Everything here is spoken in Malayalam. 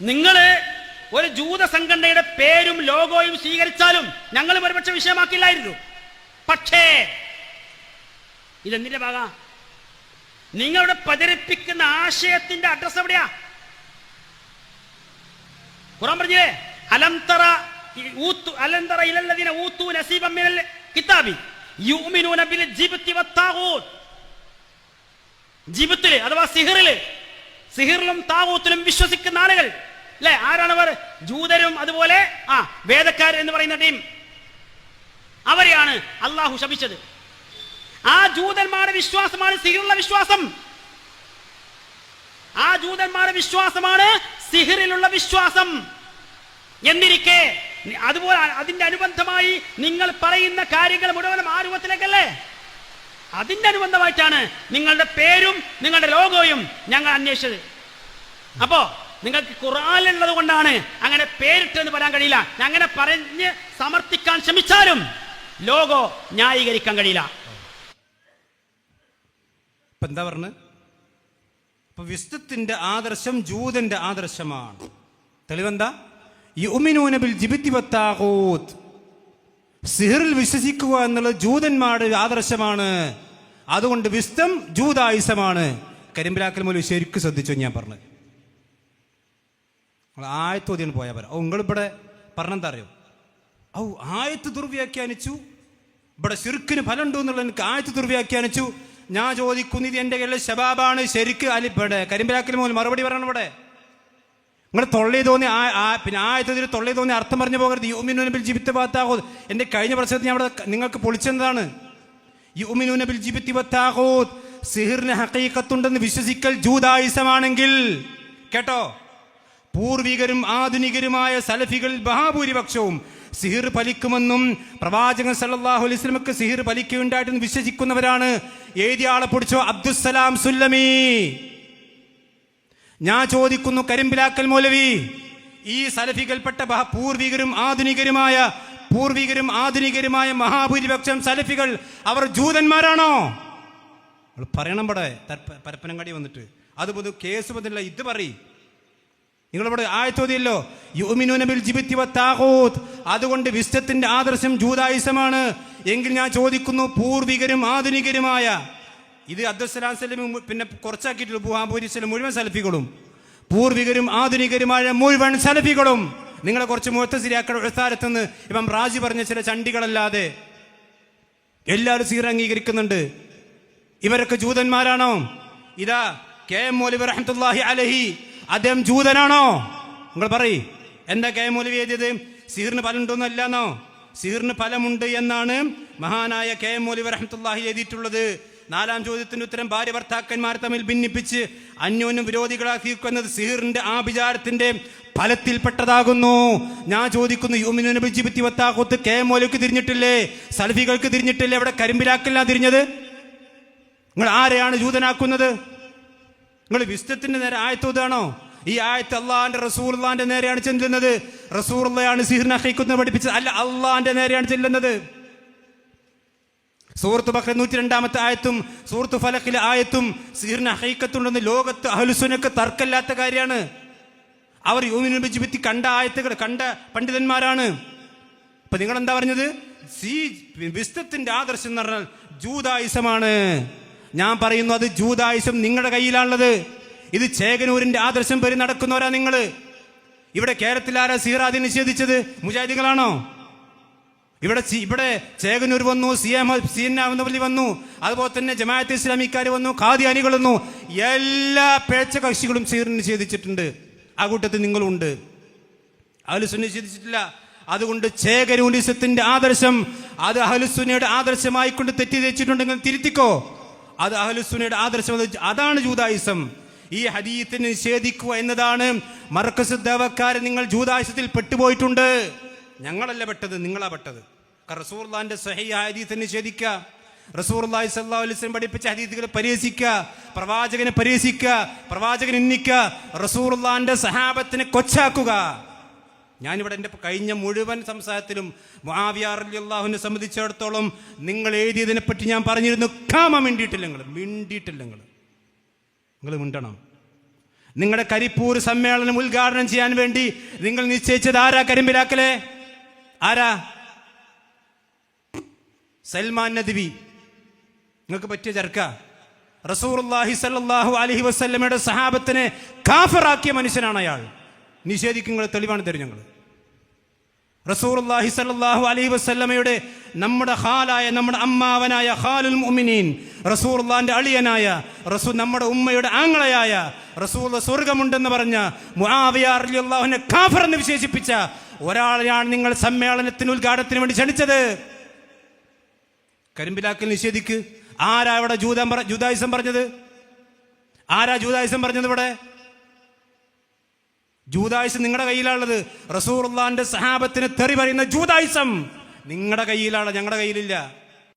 നിങ്ങൾ ഒരു ജൂത സംഘടനയുടെ പേരും ലോഗോയും സ്വീകരിച്ചാലും ഞങ്ങൾ ഒരുപക്ഷെ വിഷയമാക്കില്ലായിരുന്നു. പക്ഷേ ഇതെന്തിന്റെ ഭാഗ? നിങ്ങളുടെ പ്രചരിപ്പിക്കുന്ന ആശയത്തിന്റെ അഡ്രസ് എവിടെയാ? ഖുറാൻ പറഞ്ഞില്ലേ? അലംതറ ഊത്തു അലംതറ ഇലല്ലദീന ഊത്തു നസീബം മിനൽ കിതാബി യുഅ്മിനൂന ബിൽ ജിബ്തി വത്താഗൂത്ത് ജിബ്തിൽ അഥവാ സിഹിറിൽ സിഹിറിലും താഗൂത്തിലും വിശ്വസിക്കുന്ന ആളുകൾ അല്ലെ ആരാണവർ ജൂതരും അതുപോലെ ആ വേദക്കാർ എന്ന് പറയുന്ന ടീം. അവരെയാണ് അള്ളാഹു ശപിച്ചത്. ആ ജൂതന്മാരുടെ വിശ്വാസമാണ് സിഹിറുള്ള വിശ്വാസം. ആ ജൂതന്മാരുടെ വിശ്വാസമാണ് സിഹിറിലുള്ള വിശ്വാസം. എന്നിരിക്കെ അതുപോലെ അതിന്റെ അനുബന്ധമായി നിങ്ങൾ പറയുന്ന കാര്യങ്ങൾ മുഴുവനും ആ രൂപത്തിലേക്കല്ലേ? അതിന്റെ അനുബന്ധമായിട്ടാണ് നിങ്ങളുടെ പേരും നിങ്ങളുടെ ലോഗോയും ഞങ്ങൾ അന്വേഷിച്ചത്. അപ്പോ നിങ്ങൾക്ക് ഖുറാനുള്ളത് കൊണ്ടാണ്. അങ്ങനെ പേരിട്ടെന്ന് പറയാൻ കഴിയില്ല. അങ്ങനെ പറഞ്ഞ് സമർത്ഥിക്കാൻ ശ്രമിച്ചാലും ലോകോ ന്യായീകരിക്കാൻ കഴിയില്ല. ഇപ്പൊ എന്താ പറഞ്ഞു? അപ്പൊ വിസ്തുത്തിന്റെ ആദർശം ജൂതന്റെ ആദർശമാണ്. തെളിവെന്താ? യുമിനൂനബിൽ ജിബിത്തി വത്താഹൂത് സിഹിറിൽ വിശ്വസിക്കുക എന്നുള്ളത് ജൂതന്മാരുടെ ആദർശമാണ്. അതുകൊണ്ട് വിസ്തം ജൂതായുസമാണ്. കരിമ്പിലാക്കൽ മൂലം ശരിക്കും ശ്രദ്ധിച്ചു ഞാൻ പറഞ്ഞത് ആയത്തോതിയാണ് പോയാൽ പറയാം ഓ നിങ്ങളിവിടെ പറഞ്ഞെന്താ അറിയോ? ഔ ആയത്ത് ദുർവ്യാഖ്യാനിച്ചു. ഇവിടെ ശിർക്കിന് ഫലമുണ്ടോ എന്നുള്ളത് എനിക്ക് ആയത്ത് ദുർവ്യാഖ്യാനിച്ചു. ഞാൻ ചോദിക്കുന്നു ഇത് എന്റെ കയ്യിലെ ശബാബാണ്. ശരിക്ക് ഇവിടെ കരിമ്പിലാക്കൽ മോൻ മറുപടി പറയണം ഇവിടെ. നിങ്ങൾ തൊള്ളി തോന്നി ആ പിന്നെ ആയത്തിൽ തൊള്ളി തോന്നി അർത്ഥം പറഞ്ഞു പോകരുത്. യുമിനുനബിൽ ജീവിത്തി ബാത്താഹോ എന്റെ കഴിഞ്ഞ പ്രശ്നത്തിൽ ഞാൻ അവിടെ നിങ്ങൾക്ക് പൊളിച്ചെന്നതാണ്. യുമിനുനബിൽ ജീവിത്തി ബത്താഹോ സിഹിറിന് ഹക്കീക്കത്തുണ്ടെന്ന് വിശ്വസിക്കൽ ജൂതായുസമാണെങ്കിൽ കേട്ടോ? പൂർവികരും ആധുനികരുമായ സലഫികൾ മഹാഭൂരിപക്ഷവും സിഹിർ ഫലിക്കുമെന്നും പ്രവാചകൻ സല്ലാഹു അലൈഹി സിഹിർ ഫലിക്കുകയുണ്ടായിട്ടെന്ന് വിശ്വസിക്കുന്നവരാണ്. എഴുതിയ ആളെ പൊടിച്ചോ അബ്ദുസ്സലാം സുല്ലമി. ഞാൻ ചോദിക്കുന്നു കരിമ്പിലാക്കൽ മൗലവി ഈ സലഫികൾപ്പെട്ട പൂർവികരും ആധുനികരുമായ പൂർവികരും ആധുനികരുമായ മഹാഭൂരിപക്ഷം സലഫികൾ അവർ ജൂതന്മാരാണോ? പറയണം പടേ പരപ്പനങ്ങാടി വന്നിട്ട്. അത് പൊതു കേസ് ബന്ധമില്ല ഇത് പറയും. നിങ്ങളിവിടെ ആയത്തോതിയല്ലോ. യുമിനുനബിൽ ജിബിത്തി വത്താഹൂത്ത് അതുകൊണ്ട് വിശ്വത്തിന്റെ ആദർശം ജൂതായുസമാണ്. എങ്കിൽ ഞാൻ ചോദിക്കുന്നു പൂർവികരും ആധുനികരുമായ. ഇത് അബ്ദുസ്സലാം സലം പിന്നെ കുറച്ചാക്കിയിട്ടുള്ളൂ. ബുഹാബൂരിസലും മുഴുവൻ സലഫികളും. പൂർവികരും ആധുനികരുമായ മുഴുവൻ സലഫികളും. നിങ്ങളെ കുറച്ച് മുഹത്തസിരിയാക്കൾ എഴുത്താരത്തുനിന്ന് ഇപ്പം റാജി പറഞ്ഞ ചില ചണ്ടികളല്ലാതെ എല്ലാവരും സീറ അംഗീകരിക്കുന്നുണ്ട്. ഇവരൊക്കെ ജൂതന്മാരാണോ? ഇതാ കെ എം മോലി റഹമത്തല്ലാഹി അലഹി അദ്ദേഹം ജൂതനാണോ? നിങ്ങൾ പറയ്. എന്താ കെ മൗലവി എഴുതിയത്? സീറിന് ഫലമുണ്ടോന്നല്ലാന്നോ? സീറിന് ഫലമുണ്ട് എന്നാണ് മഹാനായ കെ എം മൗലവി റഹ്മത്തുള്ളാഹി എഴുതിയിട്ടുള്ളത്. നാലാം ചോദ്യത്തിന്റെ ഉത്തരം ഭാര്യ ഭർത്താക്കന്മാർ തമ്മിൽ ഭിന്നിപ്പിച്ച് അന്യോന്യം വിരോധികളാക്കിക്കുന്നത് സിഹിറിന്റെ ആഭിചാരത്തിന്റെ ഫലത്തിൽപ്പെട്ടതാകുന്നു. ഞാൻ ചോദിക്കുന്നു യുമിനു ബിജിബത്തി വത്താഖുത്ത് കെ എം മൗലവിക്ക് തിരിഞ്ഞിട്ടില്ലേ? സൽഫികൾക്ക് തിരിഞ്ഞിട്ടില്ലേ? അവിടെ കരിമ്പിലാക്കല്ല തിരിഞ്ഞത്? നിങ്ങൾ ആരെയാണ് ജൂതനാക്കുന്നത്? നിങ്ങൾ വിസ്തത്തിന്റെ നേരെ ആയത്തോതാണോ ഈ ആയത്ത് അള്ളാന്റെ റസൂർലാന്റെ നേരെയാണ് ചെല്ലുന്നത്. റസൂർലയാണ് സിഹിറിനെ ഹൈക്കുന്നത് പഠിപ്പിച്ചത്. അല്ല അള്ളാന്റെ നേരെയാണ് ചെല്ലുന്നത്. സൂറത്ത് ബക്ര നൂറ്റി രണ്ടാമത്തെ ആയത്തും സൂറത്ത് ഫലഖിലെ ആയത്തും സിഹിറിന് ഹൈക്കത്തുണ്ടെന്ന് ലോകത്ത് അഹലുസുനക്ക് തർക്കമില്ലാത്ത കാര്യമാണ്. അവർ യൂമിനുബിജിബിത്തി കണ്ട ആയത്തുകൾ കണ്ട പണ്ഡിതന്മാരാണ്. ഇപ്പൊ നിങ്ങൾ എന്താ പറഞ്ഞത്? സി വിസ്തത്തിന്റെ ആദർശം എന്ന് പറഞ്ഞാൽ ജൂതായുസമാണ്. ഞാൻ പറയുന്നു അത് ജൂതായുസം നിങ്ങളുടെ കയ്യിലാണുള്ളത്. ഇത് ചേകനൂരിന്റെ ആദർശം പേര് നടക്കുന്നവരാ നിങ്ങൾ. ഇവിടെ കേരളത്തിൽ ആരാ സീറാദി നിഷേധിച്ചത്? മുജാഹിദികളാണോ? ഇവിടെ ഇവിടെ ചേകനൂർ വന്നു സി എം സി എൻ വന്നു അതുപോലെ തന്നെ ജമാഅത്ത് ഇസ്ലാമിക്കാർ വന്നു ഖാദിയാനികൾ വന്നു എല്ലാ പേച്ച കക്ഷികളും സീറിന് നിഷേധിച്ചിട്ടുണ്ട്. ആ കൂട്ടത്തിൽ നിങ്ങളുണ്ട്. അഹലുസു നിഷേധിച്ചിട്ടില്ല. അതുകൊണ്ട് ചേകരൂലിസത്തിന്റെ ആദർശം അത് അഹലുസുനയുടെ ആദർശമായിക്കൊണ്ട് തെറ്റിദ്ധരിച്ചിട്ടുണ്ടെങ്കിൽ തിരുത്തിക്കോ. അത് അഹലുസുനയുടെ ആദർശം. അത് അതാണ് ജൂതായുസം. ഈ ഹദീത്തിനെ നിഷേധിക്കുക എന്നതാണ്. മർക്കസ് ദേവക്കാരൻ നിങ്ങൾ ജൂതായുസത്തിൽ പെട്ടുപോയിട്ടുണ്ട്. ഞങ്ങളല്ല പെട്ടത് നിങ്ങളാ പെട്ടത്. റസൂർലാന്റെ സഹി ഹദീത്തിനെ നിഷേധിക്കുക റസൂർലായി സല്ലാ അലിസ്ലം പഠിപ്പിച്ച ഹദീത്തുകളെ പരിഹസിക്കുക പ്രവാചകനെ പരിഹസിക്കുക പ്രവാചകൻ ഇന്നിക്കുക റസൂർലാന്റെ സഹാബത്തിനെ കൊച്ചാക്കുക. ഞാനിവിടെ എന്റെ കഴിഞ്ഞ മുഴുവൻ സംസാരത്തിലും മാവിയാറിയാഹുവിനെ സംബന്ധിച്ചിടത്തോളം നിങ്ങൾ എഴുതിയതിനെ പറ്റി ഞാൻ പറഞ്ഞിരുന്നു. കാമ മിണ്ടിയിട്ടില്ല നിങ്ങൾ. മിണ്ടിയിട്ടില്ല നിങ്ങൾ. നിങ്ങൾ മിണ്ടണം. നിങ്ങളുടെ കരിപ്പൂർ സമ്മേളനം ഉദ്ഘാടനം ചെയ്യാൻ വേണ്ടി നിങ്ങൾ നിശ്ചയിച്ചത് ആരാ കരിമ്പിലാക്കലേ? ആരാ? സൽമാൻ നദ്വി. നിങ്ങൾക്ക് പറ്റിയ ചർക്ക റസൂർല്ലാഹി സല്ലാഹു അലഹി വസ്ല്ലമയുടെ സഹാബത്തിനെ കാഫറാക്കിയ മനുഷ്യനാണ് അയാൾ. നിഷേധിക്കുന്ന തെളിവാണ് തരും ഞങ്ങൾ റസൂർല്ലാഹി സല്ലാഹു അലൈഹി വസ്ല്ലമയുടെ നമ്മുടെ ഹാലായ നമ്മുടെ അമ്മാവനായ ഹാലുൽ മുഅ്മിനീൻ റസൂർല്ലാന്റെ അളിയനായ റസൂ നമ്മുടെ ഉമ്മയുടെ ആങ്ങളയായ റസൂർ സ്വർഗമുണ്ടെന്ന് പറഞ്ഞ മുആവിയാഹുനെ കാഫർ എന്ന് വിശേഷിപ്പിച്ച ഒരാളെയാണ് നിങ്ങൾ സമ്മേളനത്തിന് ഉദ്ഘാടനത്തിന് വേണ്ടി ക്ഷണിച്ചത്. കരിമ്പിലാക്കൽ നിഷേധിക്ക്. ആരാ ഇവിടെ ജൂതം ജൂതായുസം പറഞ്ഞത്? ആരാ ജൂതായുസം പറഞ്ഞത് ഇവിടെ? ജൂതായുസം നിങ്ങളുടെ കയ്യിലാണുള്ളത് റസൂർ സഹാബത്തിന് തെറി പറയുന്ന ജൂതായുസം നിങ്ങളുടെ കയ്യിലാണ്? ഞങ്ങളുടെ കയ്യിലില്ല.